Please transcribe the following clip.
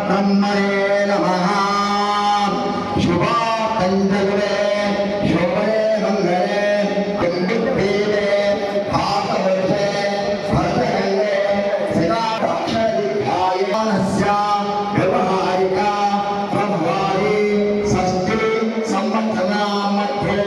బ్రహ్మరే నమ శుభాకంజలే శోభే మంగళే కుండిపీడే భాగవర్షే భరతగంగే శిరాక్షరిధ్యాయనస్య వ్యవహారిక బ్రహ్మారి షష్ఠి సంవత్సర మధ్యే